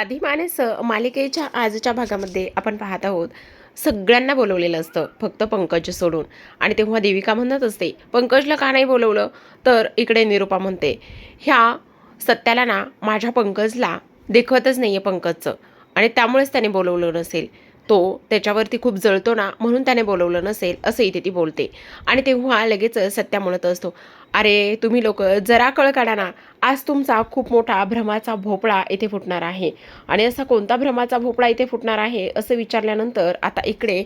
अधिमानस मालिकेच्या आजच्या भागामध्ये आपण पाहत आहोत. सगळ्यांना बोलवलेलं असतं. फक्त पंकज सोडून. आणि तेव्हा देविका म्हणत असते पंकजला का नाही बोलवलं? तर इकडे निरूपा म्हणते ह्या सत्याला ना माझ्या पंकजला देखवतच नाही आहे पंकजचं. आणि त्यामुळेच त्याने बोलवलं नसेल. तो त्याच्यावरती खूप जळतो ना म्हणून त्याने बोलवलं नसेल असं इथे ती बोलते. आणि तेव्हा लगेच सत्या म्हणत असतो अरे तुम्ही लोक जरा कळ काढा ना आज तुमचा खूप मोठा भ्रमाचा भोपळा इथे फुटणार आहे. आणि असा कोणता भ्रमाचा भोपळा इथे फुटणार आहे असं विचारल्यानंतर आता इकडे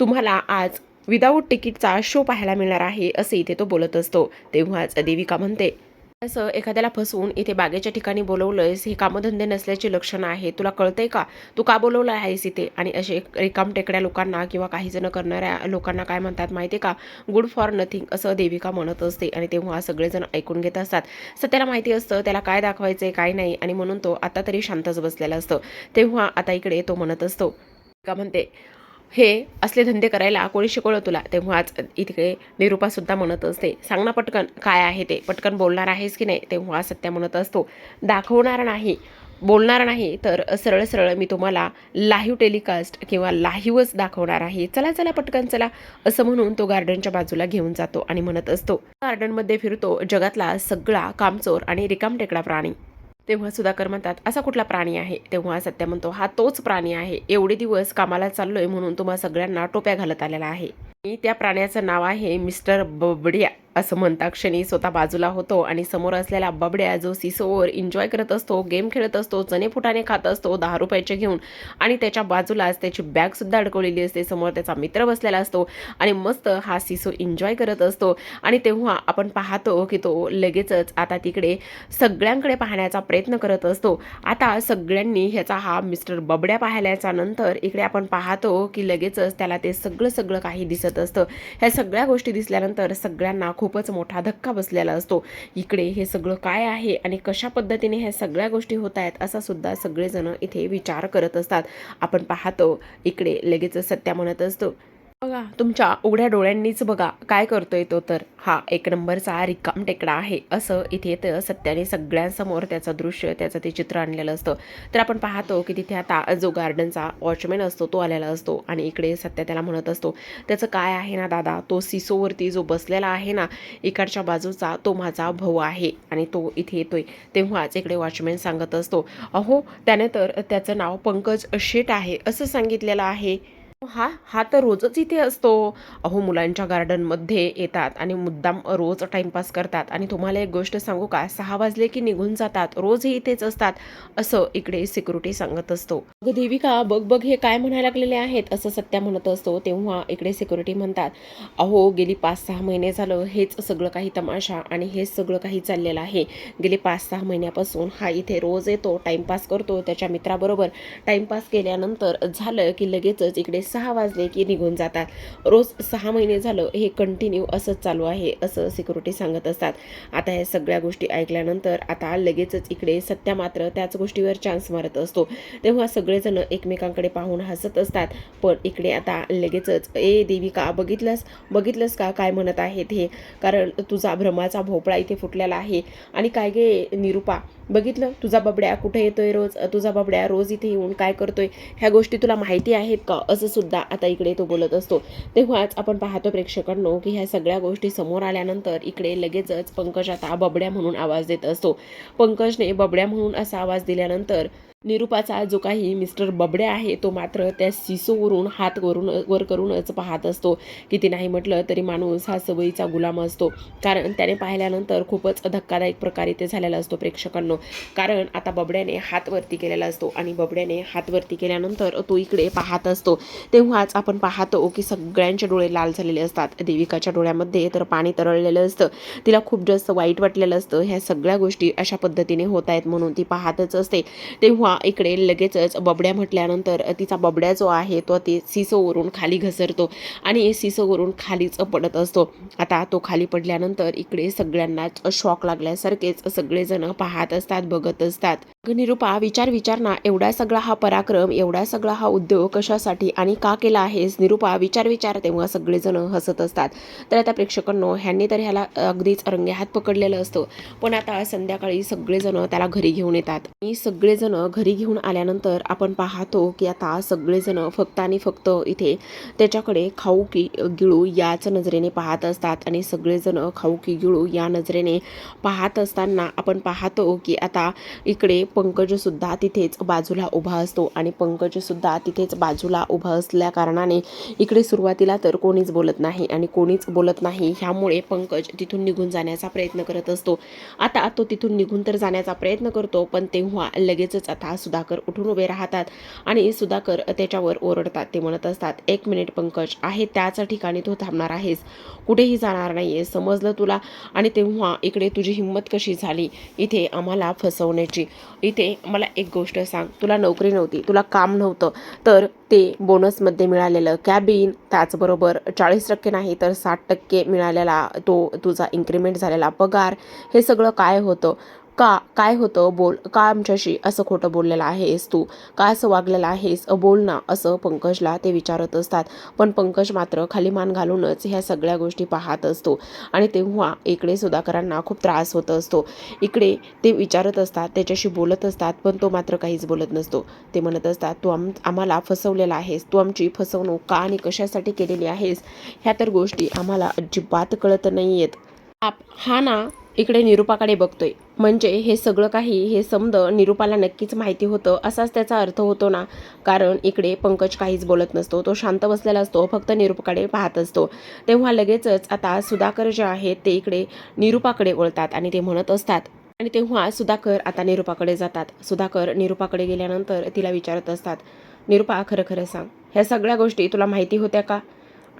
तुम्हाला आज विदाऊट तिकीटचा शो पाहायला मिळणार आहे असं इथे तो बोलत असतो. तेव्हाच देविका म्हणते असं एखाद्याला फसवून इथे बागेच्या ठिकाणी बोलवलंयस हे कामधंदे नसल्याची लक्षणं आहे. तुला कळतंय का? तू का बोलवलं आहेस इथे? आणि असे रिकाम टेकड्या लोकांना किंवा काही जण करणाऱ्या लोकांना काय म्हणतात माहिती आहे का? गुड फॉर नथिंग असं देविका म्हणत असते. आणि तेव्हा सगळेजण ऐकून घेत असतात. सत्याला माहिती असतं त्याला काय दाखवायचंय काय नाही. आणि म्हणून तो आता तरी शांतच बसलेला असतो. तेव्हा आता इकडे तो म्हणत असतो. का म्हणते हे असले धंदे करायला कोणी शिकवलं तुला? तेव्हाच इथे निरूपासुद्धा म्हणत असते. सांग ना पटकन काय आहे ते? पटकन बोलणार आहेस की नाही? तेव्हा सत्या म्हणत असतो. दाखवणार नाही. बोलणार नाही तर सरळ सरळ मी तुम्हाला लाईव्ह टेलिकास्ट किंवा लाईव्हच दाखवणार आहे. चला चला पटकन चला. असं म्हणून तो गार्डनच्या बाजूला घेऊन जातो आणि म्हणत असतो. गार्डनमध्ये फिरतो. जगातला सगळा कामचोर आणि रिकामटेकडा प्राणी. तेव्हा सुधाकर म्हणतात असा कुठला प्राणी आहे? तेव्हा सत्य म्हणतो हा तोच प्राणी आहे. एवढे दिवस कामाला चाललोय म्हणून तुम्हा सगळ्यांना टोप्या घालत आलेला आहे. त्या प्राण्याचं नाव आहे मिस्टर बबड्या. असं म्हणता क्षणी स्वतः बाजूला होतो आणि समोर असलेला बबड्या जो सिसोवर एन्जॉय करत असतो गेम खेळत असतो चणेफुटाने खात असतो दहा रुपयाचे घेऊन आणि त्याच्या बाजूलाच त्याची बॅगसुद्धा अडकवलेली असते. समोर त्याचा मित्र बसलेला असतो आणि मस्त हा सिसो एन्जॉय करत असतो. आणि तेव्हा आपण पाहतो की तो लगेचच आता तिकडे सगळ्यांकडे पाहण्याचा प्रयत्न करत असतो. आता सगळ्यांनी ह्याचा हा मिस्टर बबड्या पाहिल्याच्या नंतर इकडे आपण पाहतो की लगेचच त्याला ते सगळं सगळं काही दिसत असतं. ह्या सगळ्या गोष्टी दिसल्यानंतर सगळ्यांना खूप खूपच मोठा धक्का बसलेला असतो. इकडे हे सगळं काय आहे आणि कशा पद्धतीने ह्या सगळ्या गोष्टी होत आहेत असा सुद्धा सगळेजण इथे विचार करत असतात. आपण पाहतो इकडे लगेच सत्या म्हणत असतो. बघा तुमच्या उघड्या डोळ्यांनीच बघा काय करतोय तो तर. हा एक नंबरचा रिकाम टेकडा आहे. असं इथे तर सत्याने सगळ्यांसमोर त्याचं दृश्य त्याचं ते चित्र आणलेलं असतं. तर आपण पाहतो की तिथे आता जो गार्डनचा वॉचमॅन असतो तो आलेला असतो आणि इकडे सत्या त्याला म्हणत असतो त्याचं काय आहे ना दादा? तो सिसोवरती जो बसलेला आहे ना इकडच्या बाजूचा तो माझा भाऊ आहे. आणि तो इथे येतोय. तेव्हाच इकडे वॉचमॅन सांगत असतो अहो त्याने तर त्याचं नाव पंकज शेट आहे. असं सांगितलेलं आहे. हा हा तर रोजच इथे असतो. अहो मुलांच्या गार्डनमध्ये येतात आणि मुद्दाम रोज टाइमपास करतात. आणि तुम्हाला एक गोष्ट सांगू का? सहा वाजले की निघून जातात. रोज हे इथेच असतात असं इकडे सिक्युरिटी सांगत असतो. अगं देविका बघ बघ हे काय म्हणायला लागलेले आहेत? असं सत्या म्हणत असतो तेव्हा इकडे सिक्युरिटी म्हणतात अहो गेली पाच सहा महिने झालं हेच सगळं काही तमाशा आणि हेच सगळं काही चाललेलं आहे. गेले पाच सहा महिन्यापासून हा इथे रोज येतो टाइमपास करतो त्याच्या मित्राबरोबर टाइमपास केल्यानंतर झालं की लगेचच इकडे सहा वाजले की निघून जातात. रोज सहा महिने झालं हे कंटिन्यू असंच चालू आहे असं सिक्युरिटी सांगत असतात. आता या सगळ्या गोष्टी ऐकल्यानंतर आता लगेचच इकडे सत्या मात्र त्याच गोष्टीवर चान्स मारत असतो. तेव्हा सगळेजण एकमेकांकडे पाहून हसत असतात. पण इकडे आता लगेचच ए देविका बघितलंस? बघितलंस का काय म्हणत आहेत हे? कारण तुझा भ्रमाचा भोपळा इथे फुटलेला आहे. आणि काय गे निरूपा बघितलं? तुझा बबड्या कुठे येतोय रोज? तुझा बबड्या रोज इथे येऊन काय करतोय? ह्या गोष्टी तुला माहिती आहेत का? असं सुद्धा आता इकडे तो बोलत असतो. तेव्हाच आपण पाहतो प्रेक्षकांनो की ह्या सगळ्या गोष्टी समोर आल्यानंतर इकडे लगेचच पंकज आता बबड्या म्हणून आवाज देत असतो. पंकजने बबड्या म्हणून असा आवाज दिल्यानंतर निरूपाचा जो काही मिस्टर बबड्या आहे तो मात्र त्या सिसोवरून हात वरून वर करूनच पाहत असतो. किती नाही म्हटलं तरी माणूस हा सवयीचा गुलाम असतो. कारण त्याने पाहिल्यानंतर खूपच धक्कादायक प्रकारे ते झालेला असतो प्रेक्षकांनो. कारण आता बबड्याने हात वरती केलेला असतो आणि बबड्याने हातवरती केल्यानंतर तो इकडे पाहत असतो. तेव्हाच आपण पाहतो की सगळ्यांचे डोळे लाल झालेले असतात. देविकाच्या डोळ्यामध्ये तर पाणी तरळलेलं असतं. तिला खूप जास्त वाईट वाटलेलं असतं. ह्या सगळ्या गोष्टी अशा पद्धतीने होत आहेत म्हणून ती पाहतच असते. तेव्हा इकडे लगेचच बबड्या म्हटल्यानंतर तिचा बबड्या जो आहे तो ते सिसोवरून खाली घसरतो आणि सिसोवरून खालीच पडत असतो. आता तो खाली पडल्यानंतर इकडे सगळ्यांनाच शॉक लागल्यासारखेच सगळेजण पाहत असतात बघत असतात. निरुपा विचार विचार ना एवढा सगळा हा पराक्रम एवढा सगळा हा उद्योग कशासाठी आणि का केला आहेस? निरुपा विचार विचार तेव्हा सगळेजण हसत असतात. तर आता प्रेक्षकांनो ह्यांनी तर ह्याला अगदीच रंगेहात पकडलेलं असतं. पण आता संध्याकाळी सगळेजण त्याला घरी घेऊन येतात. आणि सगळेजण घरी घेऊन आल्यानंतर आपण पाहतो की आता सगळेजण फक्त आणि फक्त इथे त्याच्याकडे खाऊ की गिळू याच नजरेने पाहत असतात. आणि सगळेजण खाऊ की गिळू या नजरेने पाहत असताना आपण पाहतो की आता इकडे पंकजसुद्धा तिथेच बाजूला उभा असतो आणि पंकजसुद्धा तिथेच बाजूला उभा असल्या कारणाने इकडे सुरुवातीला तर कोणीच बोलत नाही आणि कोणीच बोलत नाही ह्यामुळे पंकज तिथून निघून जाण्याचा प्रयत्न करत असतो. आता तो तिथून निघून तर जाण्याचा प्रयत्न करतो पण तेव्हा लगेचच आता सुधाकर उठून उभे राहतात आणि सुधाकर त्याच्यावर ओरडतात. ते म्हणत असतात एक मिनिट पंकज आहे त्याच ठिकाणी तू थांबणार आहेस. कुठेही जाणार नाहीये समजलं तुला? आणि तेव्हा इकडे तुझी हिंमत कशी झाली? इथे आम्हाला फसवण्याची इथे मला एक गोष्ट सांग. तुला नोकरी नव्हती तुला काम नव्हतं तर ते बोनसमध्ये मिळालेलं कॅबिन त्याचबरोबर चाळीस टक्के नाही तर साठ टक्के मिळालेला तो तुझा इन्क्रीमेंट झालेला पगार हे सगळं काय होतं? का काय होतं? बोल का आमच्याशी असं खोटं बोललेलं आहेस तू? का असं वागलेलं आहेस? बोल ना असं पंकजला ते विचारत असतात. पण पंकज मात्र खाली मान घालूनच ह्या सगळ्या गोष्टी पाहत असतो. आणि तेव्हा इकडे सुधाकरांना खूप त्रास होत असतो. इकडे ते विचारत असतात त्याच्याशी बोलत असतात पण तो मात्र काहीच बोलत नसतो. ते म्हणत असतात तू आम आम्हाला फसवलेला आहेस. तू आमची फसवणूक का आणि कशासाठी केलेली आहेस? ह्या तर गोष्टी आम्हाला अजिबात कळत नाही आहेत आप हा ना इकडे निरुपाकडे बघतोय. म्हणजे हे सगळं काही हे समद निरुपाला नक्कीच माहिती होतं असाच त्याचा अर्थ होतो ना. कारण इकडे पंकज काहीच बोलत नसतो. तो शांत बसलेला असतो फक्त निरुपाकडे पाहत असतो. तेव्हा लगेचच आता सुधाकर जे आहेत ते इकडे निरुपाकडे वळतात आणि ते म्हणत असतात. आणि तेव्हा सुधाकर आता निरुपाकडे जातात. सुधाकर निरुपाकडे गेल्यानंतर तिला विचारत असतात निरुपा खरं खरं सांग. ह्या सगळ्या गोष्टी तुला माहिती होत्या का?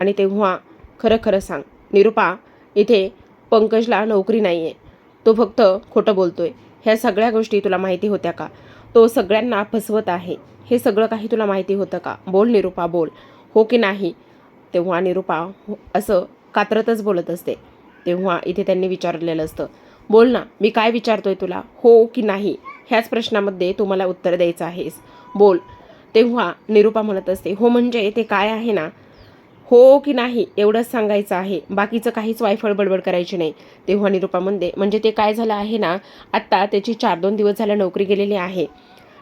आणि तेव्हा खरं खरं सांग. निरुपा इथे पंकजला नोकरी नाही आहे तो फक्त खोटं बोलतोय. ह्या सगळ्या गोष्टी तुला माहिती होत्या का? तो सगळ्यांना फसवत आहे. हे सगळं काही तुला माहिती होतं का? बोल निरुपा बोल. हो की नाही? तेव्हा निरुपा असं कात्रतच बोलत असते. तेव्हा इथे त्यांनी विचारलेलं असतं. बोल ना मी काय विचारतोय तुला? हो की नाही? ह्याच प्रश्नामध्ये तू मला उत्तर द्यायचं आहेस. बोल. तेव्हा निरुपा म्हणत असते हो म्हणजे ते काय आहे ना? हो की नाही एवढंच सांगायचं आहे. बाकीचं काहीच वायफळ बडबड करायची नाही. तेव्हा निरुपा म्हणजे ते काय झालं आहे ना आत्ता त्याची चार दोन दिवस झालं नोकरी गेलेली आहे.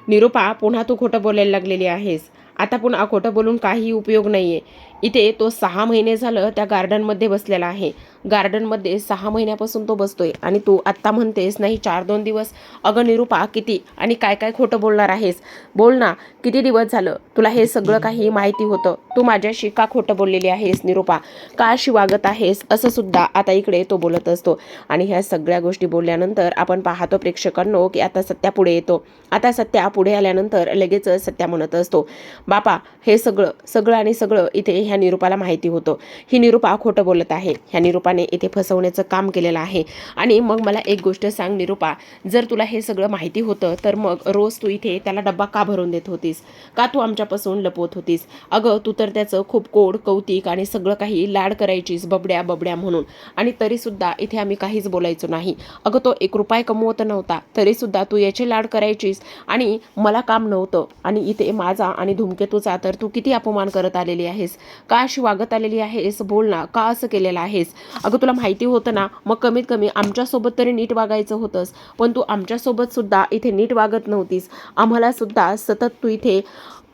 निरुपा पुन्हा तू खोटं बोलायला लागलेली आहेस. आता पुन्हा खोटं बोलून काही उपयोग नाही आहे इथे तो सहा महिने झालं त्या गार्डनमध्ये बसलेला आहे. गार्डनमध्ये सहा महिन्यापासून तो बसतोय. आणि तू आत्ता म्हणतेस नाही चार दोन दिवस. अगं निरुपा किती? आणि काय काय खोटं बोलणार आहेस? बोल ना किती दिवस झालं? तुला हे सगळं काही माहिती होतं. तू माझ्याशी का खोटं बोललेली आहेस निरुपा? का अशी वागत आहेस? असं सुद्धा आता इकडे तो बोलत असतो. आणि ह्या सगळ्या गोष्टी बोलल्यानंतर आपण पाहतो प्रेक्षकांनो की आता सत्या पुढे येतो. आता सत्या पुढे आल्यानंतर लगेच सत्या म्हणत असतो बापा हे सगळं सगळं आणि सगळं इथे ह्या निरुपाला माहिती होतं. ही निरुपा खोटं बोलत आहे. ह्या निरुपाने इथे फसवण्याचं काम केलेलं आहे. आणि मग मला एक गोष्ट सांग निरुपा जर तुला हे सगळं माहिती होतं तर मग रोज तू इथे त्याला डब्बा का भरून देत होतीस? का तू आमच्यापासून लपवत होतीस? अगं तू तर त्याचं खूप कोड कौतिक आणि सगळं काही लाड करायचीस बबड्या बबड्या म्हणून. आणि तरीसुद्धा इथे आम्ही काहीच बोलायचो नाही. अगं तो एक रुपये कमवत नव्हता तरीसुद्धा तू याचे लाड करायचीस. आणि मला काम नव्हतं. आणि इथे माझा आणि धूमकेतूचा तर तू किती अपमान करत आलेली आहेस? का अशी वागत आलेली आहेस? बोल ना का असं केलेलं आहेस? अगं तुला माहिती होतं ना मग कमीत कमी आमच्यासोबत तरी नीट वागायचं होतंस. पण तू आमच्यासोबत सुद्धा इथे नीट वागत नव्हतीस. आम्हाला सुद्धा सतत तू इथे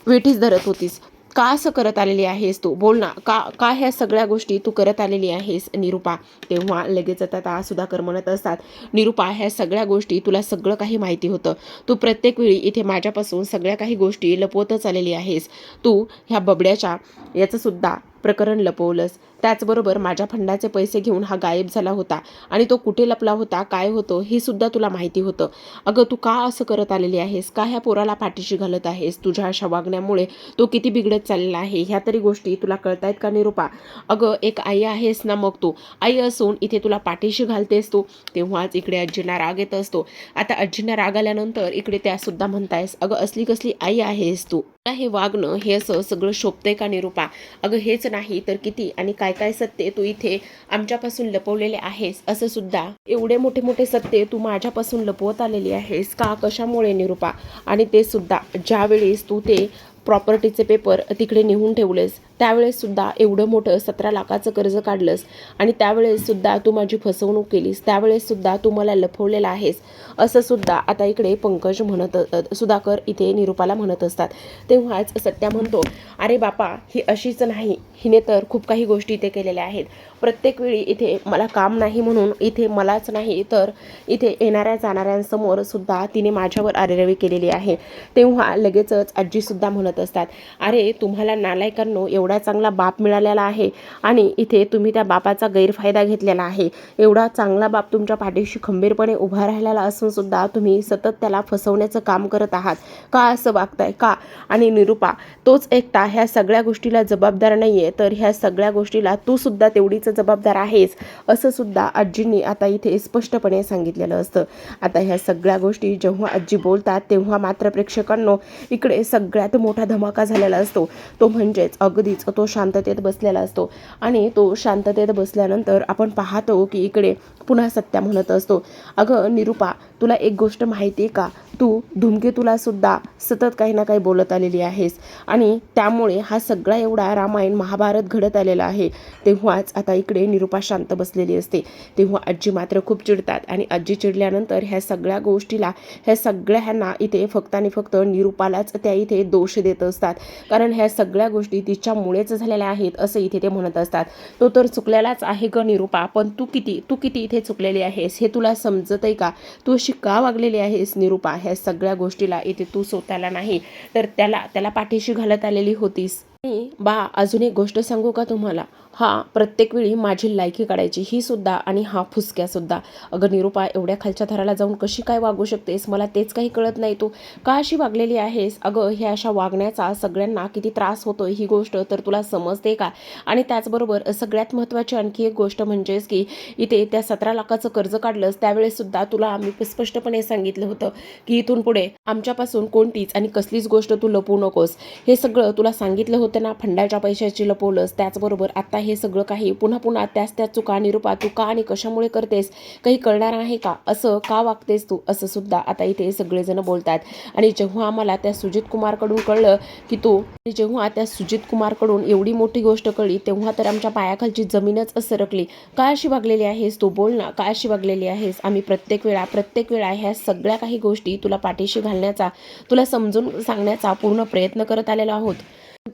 वेठीस धरत होतीस. का असं करत आलेली आहेस तू? बोल ना का का ह्या सगळ्या गोष्टी तू करत आलेली आहेस निरुपा? तेव्हा लगेच आता सुधाकर म्हणत असतात निरुपा ह्या सगळ्या गोष्टी तुला सगळं काही माहिती होतं. तू प्रत्येक वेळी इथे माझ्यापासून सगळ्या काही गोष्टी लपवतच आलेली आहेस. तू ह्या बबड्याच्या याचंसुद्धा प्रकरण लपवलंस. त्याचबरोबर माझ्या फंडाचे पैसे घेऊन हा गायब झाला होता आणि तो कुठे लपला होता काय होतं हे सुद्धा तुला माहिती होतं. अगं तू का असं करत आलेली आहेस? का ह्या पोराला पाठीशी घालत आहेस? तुझ्या अशा वागण्यामुळे तो किती बिघडत चाललेला आहे? ह्या तरी गोष्टी तुला कळतायत का निरूपा? अगं एक आई आहेस ना मग तू. आई असून इथे तुला पाठीशी घालतेस तू. तेव्हाच इकडे आजींना राग येत असतो. आता आजींना राग आल्यानंतर इकडे त्या सुद्धा म्हणतायस अगं असली कसली आई आहेस तू? हे वागणं हे असं सगळं शोभतंय का निरूपा? अगं हेच नाही तर किती आणि काय काय सत्य तू इथे आमच्यापासून लपवलेले आहेस असं सुद्धा. एवढे मोठे मोठे सत्य तू माझ्यापासून लपवत आलेली आहेस का कशामुळे निरूपा? आणि ते सुद्धा ज्यावेळेस तू ते प्रॉपर्टीचे पेपर तिकडे नेऊन ठेवलेस. त्यावेळेससुद्धा एवढं मोठं सतरा लाखाचं कर्ज काढलंस आणि त्यावेळेससुद्धा तू माझी फसवणूक केलीस. त्यावेळेससुद्धा तू मला लपवलेला आहेस. असंसुद्धा आता इकडे पंकज म्हणत सुधाकर इथे निरूपाला म्हणत असतात. तेव्हाच सत्या म्हणतो अरे बापा ही अशीच नाही. हिने तर खूप काही गोष्टी इथे केलेल्या आहेत. प्रत्येक वेळी इथे मला काम नाही म्हणून इथे मलाच नाही तर इथे येणाऱ्या जाणाऱ्यांसमोर सुद्धा तिने माझ्यावर आरेरवी केलेली आहे. तेव्हा लगेचच आजीसुद्धा म्हणत म्हणत असतात. अरे तुम्हाला नालायकांनो एवढा चांगला बाप मिळालेला आहे आणि इथे तुम्ही त्या बापाचा गैरफायदा घेतलेला आहे. एवढा चांगला बाप तुमच्या पाठीशी खंबीरपणे उभा राहिलेला असून सुद्धा तुम्ही सतत त्याला फसवण्याचं काम करत आहात. का असं वागताय? का? आणि निरूपा तोच एकटा ह्या सगळ्या गोष्टीला जबाबदार नाही आहे तर ह्या सगळ्या गोष्टीला तू सुद्धा तेवढीच जबाबदार आहेस असं सुद्धा आजींनी आता इथे स्पष्टपणे सांगितलेलं असतं. आता ह्या सगळ्या गोष्टी जेव्हा आजी बोलतात तेव्हा मात्र प्रेक्षकांनो इकडे सगळ्यात मोठं धमाका झालेला असतो. तो म्हणजेच अगदीच तो शांततेत बसलेला असतो. आणि तो शांततेत बसल्यानंतर आपण पाहतो की इकडे पुन्हा सत्या म्हणत असतो. अगं निरूपा तुला एक गोष्ट माहिती आहे का? तू धूमकेतूलासुद्धा सतत काही ना काही बोलत आलेली आहेस. आणि त्यामुळे हा सगळा एवढा रामायण महाभारत घडत आलेला आहे. तेव्हाच आता इकडे निरुपा शांत बसलेली असते. तेव्हा आजी मात्र खूप चिडतात आणि आजी चिडल्यानंतर ह्या सगळ्या गोष्टीला ह्या सगळ्या ह्यांना इथे फक्त आणि फक्त निरुपालाच त्या इथे दोष देत असतात. कारण ह्या सगळ्या गोष्टी तिच्यामुळेच झालेल्या आहेत असं इथे ते म्हणत असतात. तो तर चुकलेलाच आहे ग निरुपा पण तू किती तू किती इथे चुकलेली आहेस हे तुला समजत आहे का? तू अशी का वागलेली आहेस निरुपा? ह्या सगळ्या गोष्टीला इथे तू स्वतःला नाही. तर त्याला त्याला पाठीशी घालत आलेली होतीस. आणि बा अजून एक गोष्ट सांगू का तुम्हाला? हा प्रत्येक वेळी माझी लायकी काढायची ही सुद्धा आणि हा फुसक्यासुद्धा अगं निरूपा एवढ्या खालच्या थराला जाऊन कशी काय वागू शकतेस? मला तेच काही कळत नाही तू. का अशी वागलेली आहेस? अगं हे अशा वागण्याचा सगळ्यांना किती त्रास होतोय ही गोष्ट तर तुला समजते का? आणि त्याचबरोबर सगळ्यात महत्त्वाची आणखी एक गोष्ट म्हणजेच की इथे त्या सतरा लाखाचं कर्ज काढलंस त्यावेळेससुद्धा तुला आम्ही स्पष्टपणे सांगितलं होतं की इथून पुढे आमच्यापासून कोणतीच आणि कसलीच गोष्ट तू लपवू नकोस. हे सगळं तुला सांगितलं होतं ना फंडाच्या पैशाची लपवलंस त्याचबरोबर आता हे सगळं काही? पुन्हा पुन्हा त्याच त्याच चुका निरूपा तू का आणि कशामुळे करतेस? काही कळणार आहे का? असं का वागतेस तू? असं सुद्धा आता इथे सगळेजण बोलतात. आणि जेव्हा आम्हाला त्या सुजित कुमारकडून कळलं की तू जेव्हा त्या सुजित कुमारकडून एवढी मोठी गोष्ट कळली तेव्हा तर आमच्या पायाखालची जमीनच सरकली का अशी वागलेली आहेस तू? बोल ना का अशी वागलेली आहेस? आम्ही प्रत्येक वेळा प्रत्येक वेळा ह्या सगळ्या काही गोष्टी तुला पाठीशी घालण्याचा तुला समजून सांगण्याचा पूर्ण प्रयत्न करत आलेलो आहोत.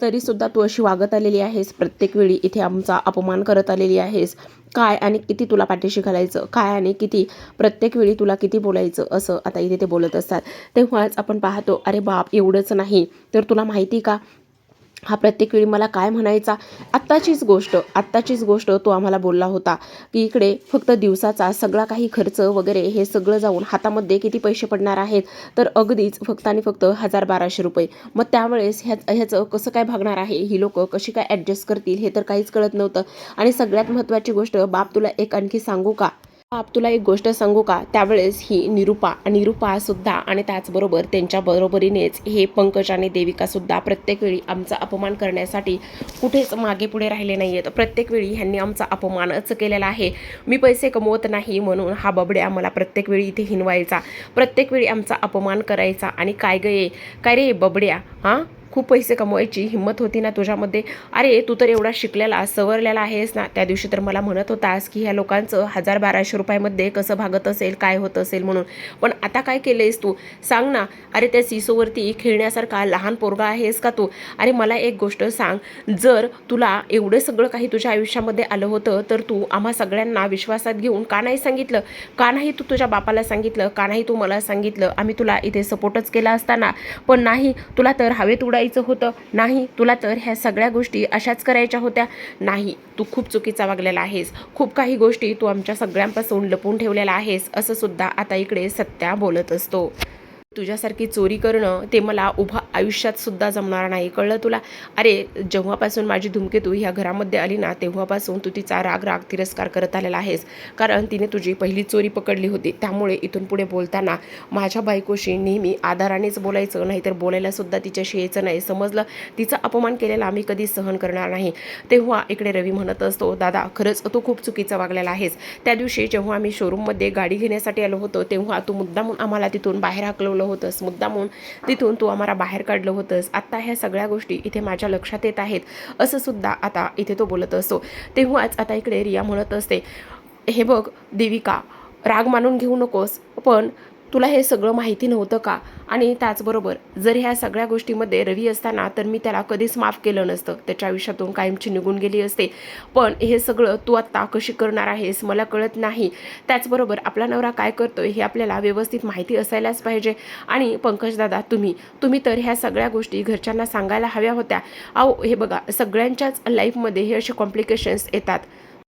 तरी सुद्धा तू अशी वागत आलेली आहेस. प्रत्येक वेळी इथे आमचा अपमान करत आलेली आहेस. काय आणि किती तुला पाठीशी घालायचं? काय आणि किती? प्रत्येक वेळी तुला किती बोलायचं? असं आता इथे ते बोलत असतात. तेव्हाच आपण पाहतो अरे बाप एवढंच नाही. तर तुला माहिती का? हा प्रत्येक वेळी मला काय म्हणायचा? आत्ताचीच गोष्ट आत्ताचीच गोष्ट तो आम्हाला बोलला होता की इकडे फक्त दिवसाचा सगळा काही खर्च वगैरे हे सगळं जाऊन हातामध्ये किती पैसे पडणार आहेत? तर अगदीच फक्त आणि फक्त हजार बाराशे रुपये. मग त्यावेळेस ह्या ह्याचं कसं काय भागणार आहे? ही लोक कशी काय ॲडजस्ट करतील? हे तर काहीच कळत नव्हतं. आणि सगळ्यात महत्त्वाची गोष्ट बाप तुला एक आणखी सांगू का? बाप तुला एक गोष्ट सांगू का? त्यावेळेस ही निरूपा निरूपा सुद्धा आणि त्याचबरोबर त्यांच्या बरोबरीनेच हे पंकज आणि देविका सुद्धा प्रत्येक वेळी आमचा अपमान करण्यासाठी कुठेच मागे पुढे राहिले नाही आहेत प्रत्येक वेळी ह्यांनी आमचा अपमानच केलेला आहे. मी पैसे कमवत नाही म्हणून हा बबड्या मला प्रत्येक वेळी इथे हिनवायचा. प्रत्येक वेळी आमचा अपमान करायचा. आणि काय गये काय रे बबड्या? हां? खूप पैसे कमवायची हिंमत होती ना तुझ्यामध्ये? अरे तू तर एवढा शिकलेला सवरलेला आहेस ना. त्या दिवशी तर मला म्हणत होतास की ह्या लोकांचं हजार बाराशे रुपयामध्ये कसं भागत असेल काय होत असेल म्हणून. पण आता काय केलंयस तू? सांग ना. अरे त्या सिसोवरती खेळण्यासारखा लहान पोरगा आहेस का तू? अरे मला एक गोष्ट सांग. जर तुला एवढं सगळं काही तुझ्या आयुष्यामध्ये आलं होतं तर तू आम्हा सगळ्यांना विश्वासात घेऊन का नाही सांगितलं? का नाही तू तुझ्या बापाला सांगितलं? का नाही तू मला सांगितलं? आम्ही तुला इथे सपोर्टच केला असताना. पण नाही तुला तर हवेत उडायचं होतं. नाही तुला तर ह्या सगळ्या गोष्टी अशाच करायच्या होत्या. नाही तू खूप चुकीचा वागलेला आहेस. खूप काही गोष्टी तू आमच्या सगळ्यांपासून लपून ठेवलेल्या आहेस असं सुद्धा आता इकडे सत्या बोलत असतो. तुझ्यासारखी चोरी करणं ते मला उभा आयुष्यात सुद्धा जमणार नाही. कळलं तुला? अरे जेव्हापासून माझी धूमकेतू ह्या घरामध्ये आली ना तेव्हापासून तू तिचा राग राग तिरस्कार करत आलेला आहेस. कारण तिने तुझी पहिली चोरी पकडली होती. त्यामुळे इथून पुढे बोलताना माझ्या बायकोशी नेहमी आधारानेच बोलायचं नाहीतर बोलायला सुद्धा तिच्याशी यायचं नाही. समजलं? तिचा अपमान केलेला आम्ही कधी सहन करणार नाही. तेव्हा इकडे रवी म्हणत असतो दादा खरंच तू खूप चुकीचा वागलेला आहेस. त्या दिवशी जेव्हा आम्ही शोरूममध्ये गाडी घेण्यासाठी आलो होतो तेव्हा तू मुद्दामून आम्हाला तिथून बाहेर हाकलवलं होतंस. मुद्दामून तिथून तू आम्हाला बाहेर काढलं होतंस आत्ता ह्या सगळ्या गोष्टी इथे माझ्या लक्षात येत आहेत असं सुद्धा आता इथे तो बोलत असतो. तेव्हाच आता इकडे रिया म्हणत असते हे बघ देविका राग मानून घेऊ नकोस पण तुला हे सगळं माहिती नव्हतं का? आणि त्याचबरोबर जर ह्या सगळ्या गोष्टीमध्ये रवी असताना तर मी त्याला कधीच माफ केलं नसतं. त्याच्या आयुष्यातून कायमची निघून गेली असते. पण हे सगळं तू आत्ता कशी करणार आहेस मला कळत नाही. त्याचबरोबर आपला नवरा काय करतो हे आपल्याला व्यवस्थित माहिती असायलाच पाहिजे. आणि पंकजदादा तुम्ही तुम्ही तर ह्या सगळ्या गोष्टी घरच्यांना सांगायला हव्या होत्या. अहो हे बघा सगळ्यांच्याच लाईफमध्ये हे असे कॉम्प्लिकेशन्स येतात.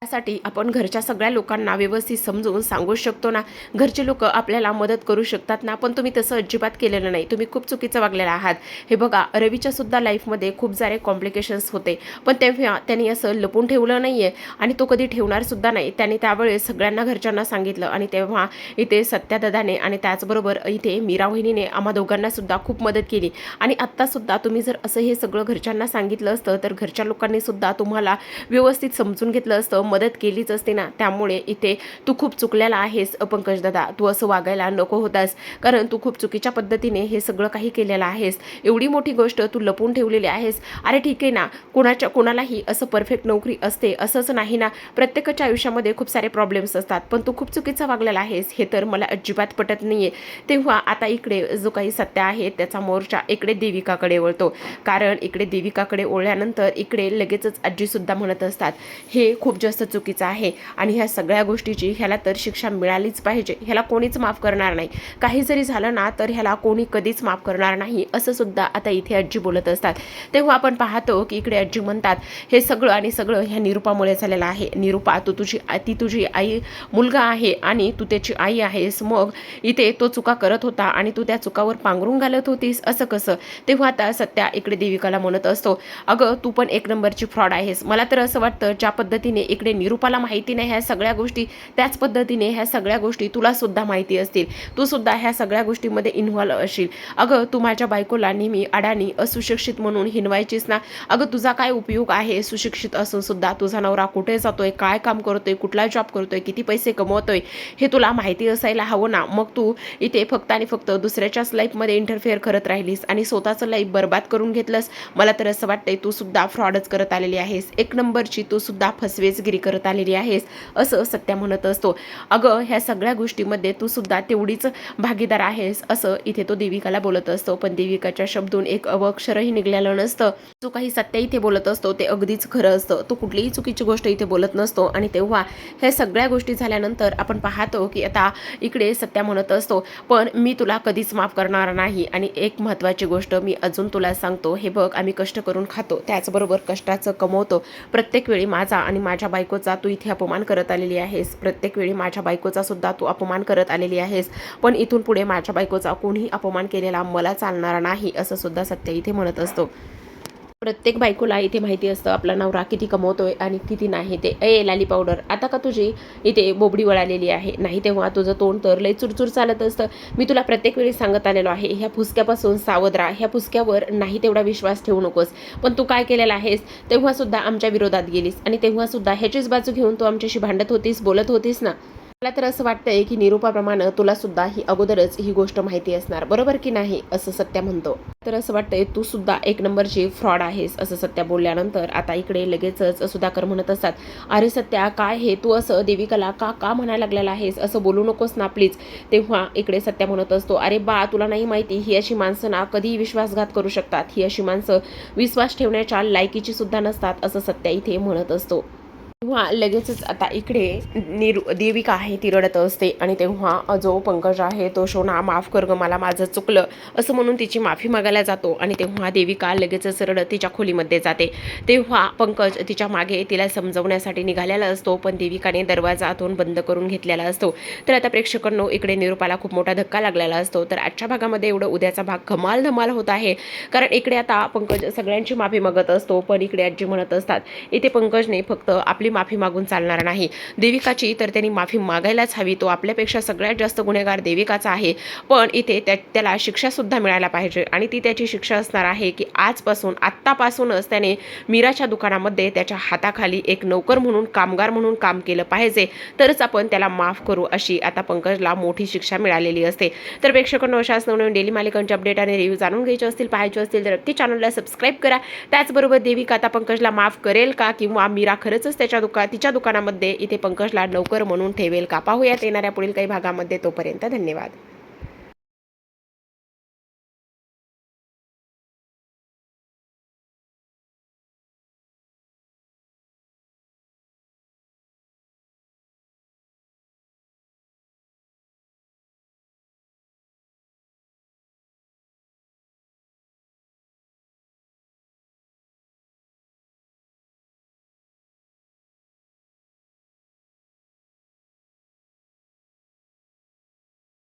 त्यासाठी आपण घरच्या सगळ्या लोकांना व्यवस्थित समजून सांगू शकतो ना. घरचे लोक आपल्याला मदत करू शकतात ना पण तुम्ही तसं अजिबात केलेलं नाही. तुम्ही खूप चुकीचं वागलेला आहात. हे बघा रवीच्या सुद्धा लाईफमध्ये खूप सारे कॉम्प्लिकेशन्स होते. पण तेव्हा त्यांनी असं लपून ठेवलं नाही आहे आणि तो कधी ठेवणार सुद्धा नाही. त्याने त्यावेळेस सगळ्यांना घरच्यांना सांगितलं आणि तेव्हा इथे सत्यादादाने आणि त्याचबरोबर इथे मीरा वहिनीने आम्हा दोघांना सुद्धा खूप मदत केली. आणि आत्तासुद्धा तुम्ही जर असं हे सगळं घरच्यांना सांगितलं असतं तर घरच्या लोकांनी सुद्धा तुम्हाला व्यवस्थित समजून घेतलं असतं मदत केलीच असते ना त्यामुळे इथे तू खूप चुकलेला आहेस पंकज दादा. तू असं वागायला नको होतास कारण तू खूप चुकीच्या पद्धतीने हे सगळं काही केलेलं आहेस. एवढी मोठी गोष्ट तू लपून ठेवलेली आहेस. अरे ठीक आहे ना कोणाच्या कोणालाही असं परफेक्ट नोकरी असते असंच नाही ना. प्रत्येकाच्या आयुष्यामध्ये खूप सारे प्रॉब्लेम्स असतात पण तू खूप चुकीचा वागलेला आहेस हे तर मला अजिबात पटत नाही आहे तेव्हा आता इकडे जो काही सत्य आहे त्याचा मोर्चा इकडे देविकाकडे वळतो. कारण इकडे देविकाकडे ओळल्यानंतर इकडे लगेचच आजीसुद्धा म्हणत असतात हे खूप जास्त चुकीचं आहे. आणि ह्या सगळ्या गोष्टीची ह्याला तर शिक्षा मिळालीच पाहिजे. ह्याला कोणीच माफ करणार नाही. काही जरी झालं ना तर ह्याला कोणी कधीच माफ करणार नाही असं सुद्धा आता इथे आजी बोलत असतात. तेव्हा आपण पाहतो की इकडे आजी म्हणतात हे सगळं आणि सगळं ह्या निरुपामुळे झालेलं आहे. निरुपा तू तुझी ती तुझी आई मुलगा आहे आणि तू त्याची आई आहेस. मग इथे तो चुका करत होता आणि तू त्या चुकावर पांघरून घालत होतीस. असं कसं? तेव्हा आता सत्या इकडे देविकाला म्हणत असतो अगं तू पण एक नंबरची फ्रॉड आहेस. मला तर असं वाटतं ज्या पद्धतीने इकडे निरुपाला माहिती नाही ह्या सगळ्या गोष्टी त्याच पद्धतीने ह्या सगळ्या गोष्टी तुला सुद्धा माहिती असतील. तू सुद्धा ह्या सगळ्या गोष्टीमध्ये इन्व्हॉल्व असशील अगं तू माझ्या बायकोला नेहमी अडाणी असुशिक्षित म्हणून हिनवायचीस ना. अगं तुझा काय उपयोग आहे सुशिक्षित असून सुद्धा? तुझा नवरा कुठे जातोय? काय काम करतोय? कुठला जॉब करतोय? किती पैसे कमवतोय? हे तुला माहिती असायला हवं ना. मग तू इथे फक्त आणि फक्त दुसऱ्याच्याच लाईफमध्ये इंटरफेअर करत राहिलीस आणि स्वतःचं लाईफ बर्बाद करून घेतलंस. मला तर असं वाटतंय तू सुद्धा फ्रॉडच करत आलेली आहेस. एक नंबरची तू सुद्धा कामगिरी करत आलेली आहेस असं सत्या म्हणत असतो. अगं ह्या सगळ्या गोष्टीमध्ये तू सुद्धा तेवढीच भागीदार आहेस असं इथे तो देविकाला बोलत असतो. पण देविकाच्या शब्दून एक अवक्षरही निघलेलं नसतं. जो काही सत्य इथे बोलत असतो ते अगदीच खरं असतं. तो कुठलीही चुकीची गोष्ट इथे बोलत नसतो. आणि तेव्हा ह्या सगळ्या गोष्टी झाल्यानंतर आपण पाहतो की आता इकडे सत्या म्हणत असतो पण मी तुला कधीच माफ करणार नाही. आणि एक महत्त्वाची गोष्ट मी अजून तुला सांगतो हे बघ आम्ही कष्ट करून खातो. त्याचबरोबर कष्टाचं कमवतो. प्रत्येक वेळी माझा आणि माझ्या बायकोचा तू इथे अपमान करत आलेली आहेस. प्रत्येक वेळी माझ्या बायकोचा सुद्धा तू अपमान करत आलेली आहेस. पण इथून पुढे माझ्या बायकोचा कोणीही अपमान केलेला मला चालणार नाही असं सुद्धा सत्य इथे म्हणत असतो. प्रत्येक बायकोला इथे माहिती असतं आपला नवरा किती कमवतोय आणि किती नाही ते. ए लाली पावडर आता का तुझी इथे बोबडी वळालेली आहे? नाही तेव्हा तुझं तोंड तर लय चुरचूर चालत असतं. मी तुला प्रत्येक वेळी सांगत आलेलो आहे ह्या फुसक्यापासून सावध राहा. ह्या फुसक्यावर नाही तेवढा विश्वास ठेवू नकोस. पण तू काय केलेला आहेस? तेव्हा सुद्धा आमच्या विरोधात गेलीस आणि तेव्हा सुद्धा ह्याचीच बाजू घेऊन तू आमच्याशी भांडत होतीस बोलत होतीस ना? मला तर असं वाटतंय की निरूपाप्रमाणे तुला सुद्धा ही अगोदरच ही गोष्ट माहिती असणार. बरोबर की नाही? असं सत्या म्हणतो. तर असं वाटतंय तू सुद्धा एक नंबरची फ्रॉड आहेस असं सत्या बोलल्यानंतर. आता इकडे लगेचच सुधाकर म्हणत असतात अरे सत्या काय हे? तू असं देविकाला का का म्हणायला लागलेला आहेस? असं बोलू नकोस ना प्लीज तेव्हा इकडे सत्या म्हणत असतो अरे बा तुला नाही माहिती ही अशी माणसं ना कधीही विश्वासघात करू शकतात. ही अशी माणसं विश्वास ठेवण्याच्या लायकीची सुद्धा नसतात असं सत्या इथे म्हणत असतो. तेव्हा लगेचच आता इकडे निरु देविका आहे ती रडत असते आणि तेव्हा जो पंकज आहे तो शोना माफ कर ग मला माझं चुकलं. असं म्हणून तिची माफी मागायला जातो आणि तेव्हा देविका लगेचच रडत तिच्या खोलीमध्ये जाते. तेव्हा पंकज तिच्यामागे तिला समजवण्यासाठी निघालेला असतो पण देविकाने दरवाजा आतून बंद करून घेतलेला असतो. तर आता प्रेक्षकांनो इकडे निरूपाला खूप मोठा धक्का लागलेला असतो. तर आजच्या भागामध्ये एवढं उद्याचा भाग कमाल धमाल होत आहे. कारण इकडे आता पंकज सगळ्यांची माफी मागत असतो पण इकडे आजी म्हणत असतात इथे पंकजने फक्त आपली माफी मागून चालणार नाही. देविकाची तर त्यांनी माफी मागायलाच हवी. तो आपल्यापेक्षा सगळ्यात जास्त गुन्हेगार देविकाचा आहे. पण इथे त्या त्याला शिक्षासुद्धा मिळायला पाहिजे. आणि ती त्याची शिक्षा असणार आहे की आजपासून आत्तापासूनच त्याने मीराच्या दुकानामध्ये त्याच्या हाताखाली एक नोकर म्हणून कामगार म्हणून काम केलं पाहिजे. तरच आपण त्याला माफ करू अशी आता पंकजला मोठी शिक्षा मिळालेली असते. तर प्रेक्षकांनो अशाच नवनवीन डेली मालिकांचे अपडेट आणि रिव्ह्यू जाणून घ्यायचे असतील पाहायचे असतील तर नक्की चॅनलला सबस्क्राईब करा. त्याचबरोबर देविका आता पंकजला माफ करेल का? किंवा मीरा खरंच त्याच्या दुका तिच्या दुकानामध्ये इथे पंकजला लवकर म्हणून ठेवेल का? पाहूयात येणाऱ्या पुढील काही भागामध्ये तोपर्यंत धन्यवाद.